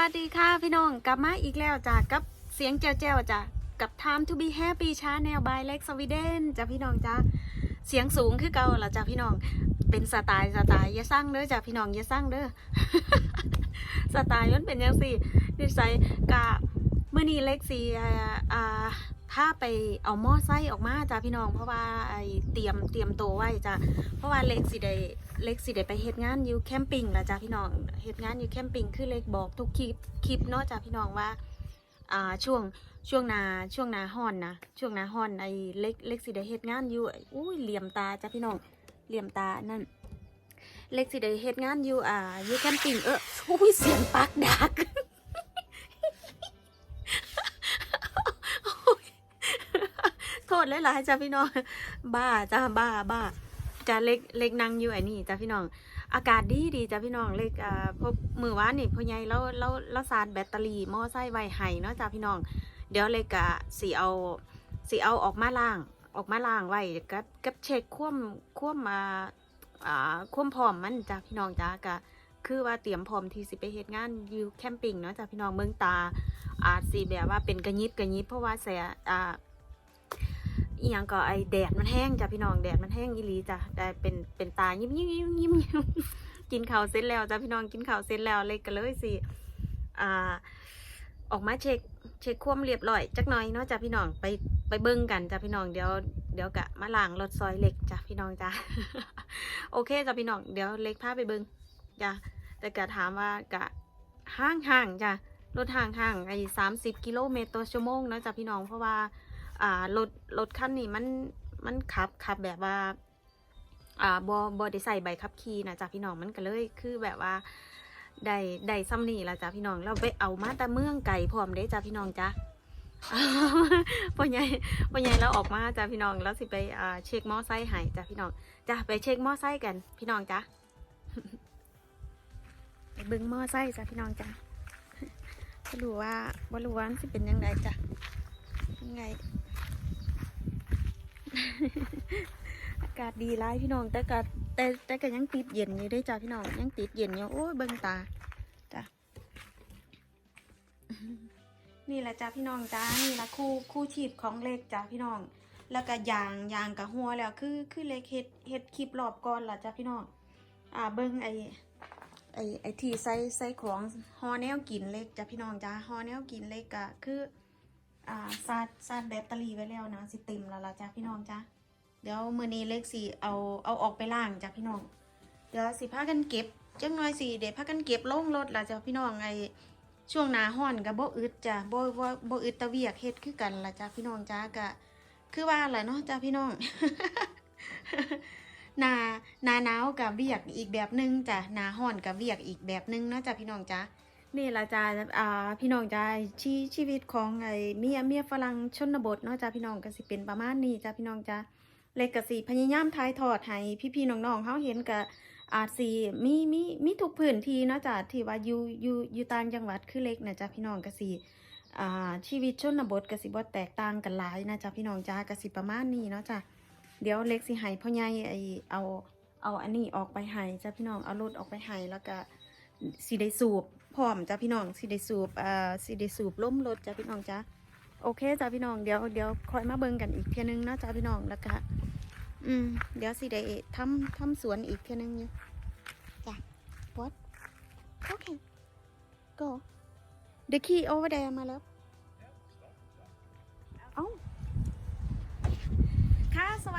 สวัสดีค่ะพี่น้องกลับมาอีกแล้วจ้ะกับเสียงแจ๋วๆจ้ะกับ Time to be happy ชาแนลบายเล็กสวีเดนจ้ะพี่น้องจ้ะเสียงสูงคือเก่าละจ้ะพี่น้องเป็นสไตล์สไตล์อย่าสร้างเด้อจ้ะพี่น้องอย่าสร้างเด้อสไตล์มันเป็นยังสี่นิสัยกะเมื่อนี้เล็กสี่อ่า ถ้าไปเอาหม้อไส้ออกมาจ้ะพี่น้อง เพราะว่าไอเตรียมเตรียมตัวไว้จ้ะเพราะว่าเล็กสิได้เล็กสิได้ไปเฮ็ดงานอยู่แคมปิ้งละจ้ะพี่น้องเฮ็ดงานอยู่แคมปิ้งคือเล็กบอกทุกคลิปคลิปเนาะจ้ะพี่น้องว่าอ่าช่วงช่วงนาช่วงนาฮอนนะช่วงนาฮอนไอเล็กเล็กสิได้เฮ็ดงานอยู่อุ้ยเหลี่ยมตาจ้ะพี่น้องเหลี่ยมตานั่นเล็กสิได้เฮ็ดงานอยู่อ่าอยู่แคมปิ้งเอออุ้ยเสียงปักดัก ษหลายๆจ้ะพี่น้อง บ้าจ้าบ้าบ้าจะเล็กเล็กนั่งอยู่ไอ้นี่จ้ะพี่น้อง อากาศดีดีจ้ะพี่น้องเล็กอ่าพบมือวานนี่พ่อใหญ่แล้วแล้วแล้วสาดแบตเตอรี่มอไซค์ไว้ให้เนาะจ้ะพี่น้อง เดี๋ยวเล็กอะสีเอาสีเอาออกมาล่าง ออกมาล่างไว้กับกับเช็คคว่ำคว่ำมาอ่าคว่ำพร้อมมันจ้ะพี่น้องจ้ะกะคือว่าเตรียมพร้อมที่สิไปเฮ็ดงานอยู่แคมปิ้งเนาะจ้ะพี่น้องเมืองตาอาจสิแบบว่าเป็นกระยิบกระยิบเพราะว่าแสอ่า อีหยังก็ไอแดดมันแห้งจ้ะพี่น้องแดดมันแห้งอีหลีจ้ะแต่เป็นเป็นตายิ้มยิ้มยิ้มยิ้มยิ้มกินข้าวเสร็จแล้วจ้ะพี่น้องกินข้าวเสร็จแล้วเลยก็เลยสิอ่าออกมาเช็คเช็คความเรียบร้อยจักหน่อยเนาะจ้ะพี่น้องไปไปเบิ่งกันจ้ะพี่น้องเดี๋ยวเดี๋ยวกะมาล้างรถซอยเล็กจ้ะพี่น้องจ้ะโอเคจ้ะพี่น้องเดี๋ยวเล็กพาไปเบิ่งจ้ะแต่กะถามว่ากะห้างห่างจ้ะรถห่างห่างไอ้สามสิบกิโลเมตรต่อชั่วโมงเนอะจ้ะพี่น้องเพราะว่า อ่ารถรถคันนี้มันมันขับขับแบบว่า อ่าบอบอได้ใส่ใบขับขี่นะจ้ะพี่น้องมันก็เลยคือแบบว่าได้ได้ซ้ำนี่ละจ้ะพี่น้องเราไปเอามาแต่เมืองไก่พร้อมเด้จ้ะพี่น้องจ้ะพ่อใหญ่พ่อใหญ่เราออกมาจ้ะพี่น้องแล้วสิไปอ่าเช็คมอไซค์ให้จ้ะพี่น้องจ้ะไปเช็คมอไซค์กัน พี่น้องจ้ะไปเบิ้งมอไซค์จ้ะพี่น้องจ้ะไม่รู้ว่าบ่รู้ว่ามันสิเป็นยังไงจ้ะยังไง อากาศดีร้ายพี่น้อง แต่ก็แต่แต่ก็ยังติดเย็นอยู่เด้จ้ะพี่น้องยังติดเย็นอยู่โอ้ยเบิ่งตาจ้ะนี่แหละจ้ะพี่น้องจ้านี่ละคู่คู่ชีพของเล็กจ้ะพี่น้อง แล้วก็ยางยางกับหัวแล้วคือคือเล็กเฮ็ดเฮ็ดคลิปรอบก่อนล่ะจ้ะพี่น้องอ่าเบิ่งไอไอไอที่ใส่ใส่ของฮอแนวกินเล็กจ้ะพี่น้องจ้าฮอแนวกินเล็กอะคือ อ่าซาดซาดแบตเตอรี่ไว้แล้วนะสิเต็มแล้วละจ้ะพี่น้องจ้าเดี๋ยวมือนี้เล็กสิเอาเอาออกไปล้างจ้ะพี่น้อง เดี๋ยวสิพากันเก็บจังหน่อยสิเดี๋ยวพากันเก็บลงรถละจ้ะพี่น้องไอช่วงหนาร้อนก็บ่อึดจ้ะบ่บ่บ่อึดตะเวียกเฮ็ดคือกันละจ้ะพี่น้องจ้าก็คือว่าแหละเนาะจ้ะพี่น้องนานาหนาวกับเวียกอีกแบบหนึงจ้ะหนาห้อนกับเวียกอีกแบบหนึงเนาะจ้ะพี่น้องจ้ะ นี่ละจ้ะอ่าพี่น้องจ้ะชีชีวิตของไอ้เมียเมียฝรั่งชนบทเนาะจ้ะพี่น้องก็สิเป็นประมาณนี้จ้ะพี่น้องจ้ะเล็กก็สิพยายามถ่ายทอดให้พี่ๆน้องๆเฮาเห็นก็อาจสิมีมีมีทุกพื้นที่เนาะจ้ะที่ว่าอยู่อยู่อยู่ต่างจังหวัดคือเล็กนะจ้ะพี่น้องก็สิอ่าชีวิตชนบทก็สิบ่แตกต่างกันหลายนะจ้ะพี่น้องจ้ะก็สิประมาณนี้เนาะจ้ะเดี๋ยวเล็กสิให้พ่อใหญ่ไอเอาเอาอันนี้ออกไปให้จ้าพี่น้องเอารถออกไปให้แล้วก็ สีได้สูบพร้อมจ้าพี่น้องสีได้สูบอ่าสีได้สูบล้มรถจ้าพี่น้องจ้าโอเคจ้าพี่น้องเดี๋ยวเดี๋ยวคอยมาเบิ่งกันอีกเทียนึงนาะจ้าพี่น้องแล้วก็อืมเดี๋ยวสีได้ทำทำสวนอีกเทียนึงอยู่จ้ะ what okay go the key over there มาแล้ว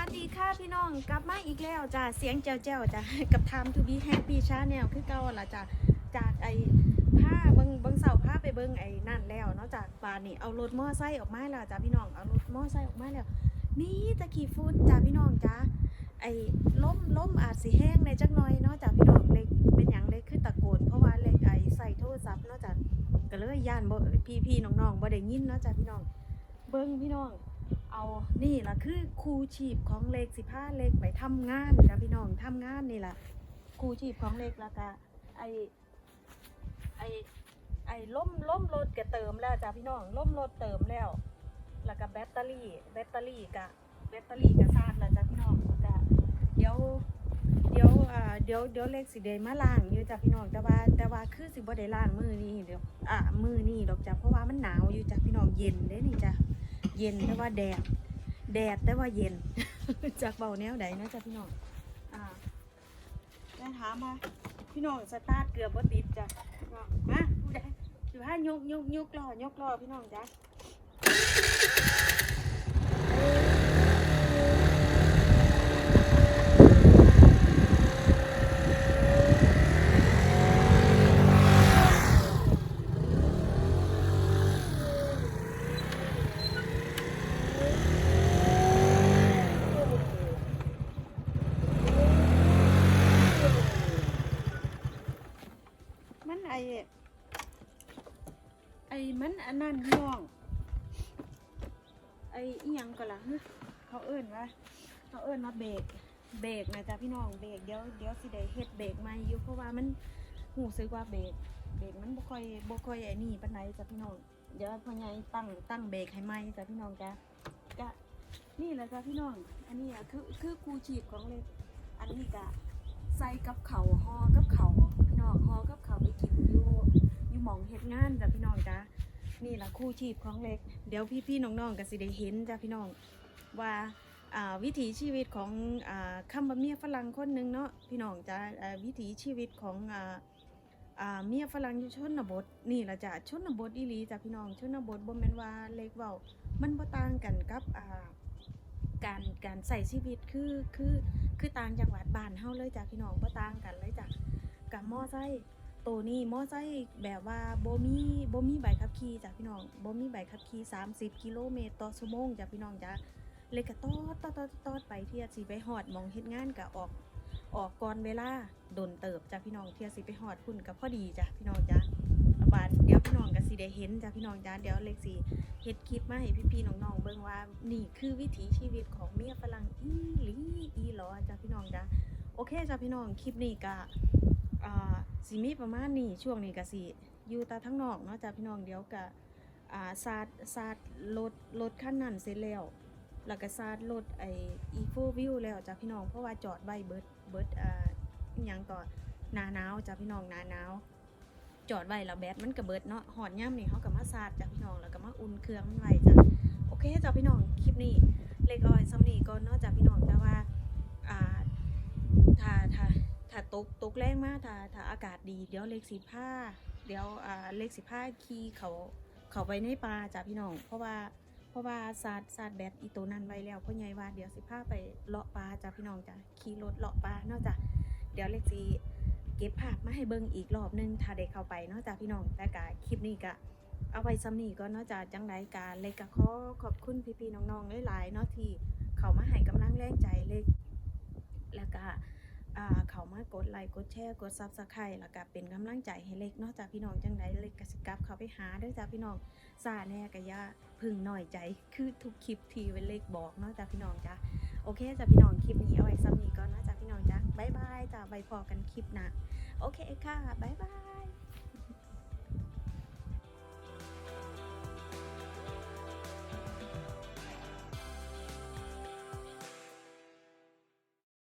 สวัสดีค่ะพี่น้องกลับมาอีกแล้วจ้ะเสียงเจ้าเจ้ะกับ Time to be happy channel คือเก่าละจ้ะจากไอ้ผ้าเบิงเบิงเสาผ้าไปเบิงไอ้นั่นแล้วเนาะจากบานนี่เอารถมอไซค์ออกมาแล้วจ้ะพี่น้องเอารถมอไซค์ออกมาแล้วมีตะขี้ฝุ่นจ้ะพี่น้องจ้ะไอ้ล้มล้มอาจสิแห้งในจักหน่อยเนาะจ้ะพี่น้องเล็กเป็นอย่างเล็กคือตะโกนเพราะว่าเล็กไอ้ใส่โทรศัพท์เนาะจ้ะก็เลยย่านบ่พี่พี่น้องๆบ่ได้ยินเนาะจ้ะพี่น้อง เบิ่งพี่น้อง เอานี่ล่ะคือครูชีพของเล็กสิพาเล็กไปทำงานจ้ะพี่น้องทำงานนี่ล่ะครูชีพของเล็กแล้วก็ไอไอไอล่มล่มรถก็เติมแล้วจ้ะพี่น้องล่มรถเติมแล้ว แล้วก็แบตเตอรี่ แบตเตอรี่กะแบตเตอรี่ก็ชาร์จแล้วจ้ะพี่น้องก็เดี๋ยวเดี๋ยวอ่าเดี๋ยวเดี๋ยวเล็กสิได้มาล้างอยู่จ้ะพี่น้องแต่ว่าแต่ว่าคือสิบ่ได้ล้างมือนี้เดี๋ยวอ่ามือนี้ดอกจ้ะเพราะว่ามันหนาวอยู่จ้ะพี่น้องเย็นเด้นี่จ้ะ เย็นแต่ว่าแดด แดดแต่ว่าเย็น จากเบาแนวไดนะจ๊ะพี่น้องอ่าได้ถามมาพี่น้องสตาร์ทเกือบว่าติดจ้ะพี่น้องมาผู้ใดสิพายกยกยกล้อยกล้อพี่น้องจ้ะ มันไอไอ มันอันนั้นพี่น้อง ไออีหยังก็ล่ะฮะเขาเอิ้นว่าเขาเอิ้นว่าเบรกเบรกนะจ๊ะพี่น้องเบรกเดี๋ยวเดี๋ยวสิได้เฮ็ดเบรกใหม่อยู่เพราะว่ามันหูซึกว่าเบรกเบรกมันบ่ค่อยบ่ค่อยไอ้นี่ปานใดจ้ะพี่น้องเดี๋ยวพ่อใหญ่ตั้งตั้งเบรกให้ใหม่จ้ะพี่น้องจ้ะก็นี่แหละจ้ะพี่น้อง อันนี้อะคือคือครูชีพของเล็กอันนี้ก็ใส่กับเข่าห่อกับเขาวพี่น้องห่อกับเข่าไป อยู่หมองเฮ็ดงานจ้ะพี่น้องจ้ะนี่ละคู่ชีพของเล็ก เดี๋ยวพี่ๆน้องๆก็สิได้เห็นจ้ะพี่น้องว่าวิถีชีวิตของอ่าคำเมียฝรั่งคนหนึ่งเนาะพี่น้องจ้ะวิถีชีวิตของเมียฝรั่งอยู่ชนบทนี่ละจ้ะชนบทอีหลีจ้ะพี่น้องชนบทบ่แม่นว่าเล็กเว้ามันบ่ต่างกันกับการการใส่ชีวิตคือคือคือต่างจังหวัดบ้านเฮาเลยจ้ะพี่น้องบ่ต่างกันเลยจ้ะกับมอไซค์ ตัวนี้มอไซค์แบบว่าบ่มีบ่มีใบขับขี่จ้ะพี่น้องบ่มีใบขับขี่30 กิโลเมตรต่อชั่วโมงจ้ะพี่น้องจ้ะเลยก็ตอดตอดตอดตอดไปเที่ยสิไปฮอดมองเฮ็ดงานก็ออกออกก่อนเวลาโดนเติบจ้ะพี่น้องเที่ยสิไปฮอดพุ่นก็พอดีจ้ะพี่น้องจ้ะบานเดี๋ยวพี่น้องก็สิได้เห็นจ้ะพี่น้องจ้ะเดี๋ยวเล็กสิเฮ็ดคลิปมาให้พี่ๆน้องๆเบิ่งว่านี่คือวิถีชีวิตของเมียฝรั่งอีหลีอีหลอจ้ะพี่น้องจ้ะโอเคจ้ะพี่น้องคลิปนี้ก็อ่า สิมีประมาณนี้ช่วงนี้ก็สิอยู่ตาทั้งนอกเนาะจ้ะพี่น้องเดี๋ยวก็อ่าซาดซาดรถรถคันนั้นเสร็จแล้วแล้วก็ซาดรถไออีโฟวิวแล้วจ้ะพี่น้องเพราะว่าจอดไว้เบิร์ดเบิร์ดอ่าอหยังต่อหนาหนาวจ้ะพี่น้องหนาหนาวจอดไว้แล้วแบตมันก็เบิดเนาะหอดย่ำนี่เขาก็มาซาดจ้ะพี่น้องแล้วก็มาอุ่นเครื่องมันไว้จ้ะโอเคจ้ะพี่น้องคลิปนี้เล็กอ้อยซ้ำนี่ก็เนาะจ้ะพี่น้องแต่ว่าอ่าถ้าถ้า ถ้าตกตกแรงมากถ้าถ้าอากาศดี เดี๋ยวเล็กสีผ้าเดี๋ยวอ่าเล็กสีผ้าขี่เขาเขาไปในป่าจ้ะพี่น้อง เพราะว่าเพราะว่าซาดซาดแบตอีตัวนั้นไว้แล้วพ่อใหญ่ว่าเดี๋ยวสิผ้าไปเลาะป่าจ้ะพี่น้องจ้ะขี่รถเลาะป่าเนาะจ้ะเดี๋ยวเล็กสีเก็บภาพมาให้เบิ่งอีกรอบนึงถ้าได้เข้าไปเนาะจ้ะพี่น้องแต่กะคลิปนี้กะเอาไว้ซ้ำนี่ก็เนาะจ้ะจังไดกะเล็กกะขอขอบคุณพี่ๆน้องๆหลายๆเนาะที่เขามาให้กำลังแรงใจเล็กแล้วก็ เขามากดไลค์กดแชร์กดซับสไครต์แล้วก็เป็นกำลังใจให้เล็กนอกจากพี่น้องจังใดเล็กกสิกับเขาไปหาด้วยจ้าพี่น้องซาแน่กะยาพึ่งหน่อยใจ คือทุกคลิปที่เวนเล็กบอกนอกจากพี่น้องจ้าโอเคจ้าพี่น้องคลิปนี้เอาไว้ซ้ำนี้ก่อนนาะจากพี่น้องจ้าบายบายจ้าไว้พอกันคลิปนะโอเคค่ะบายบาย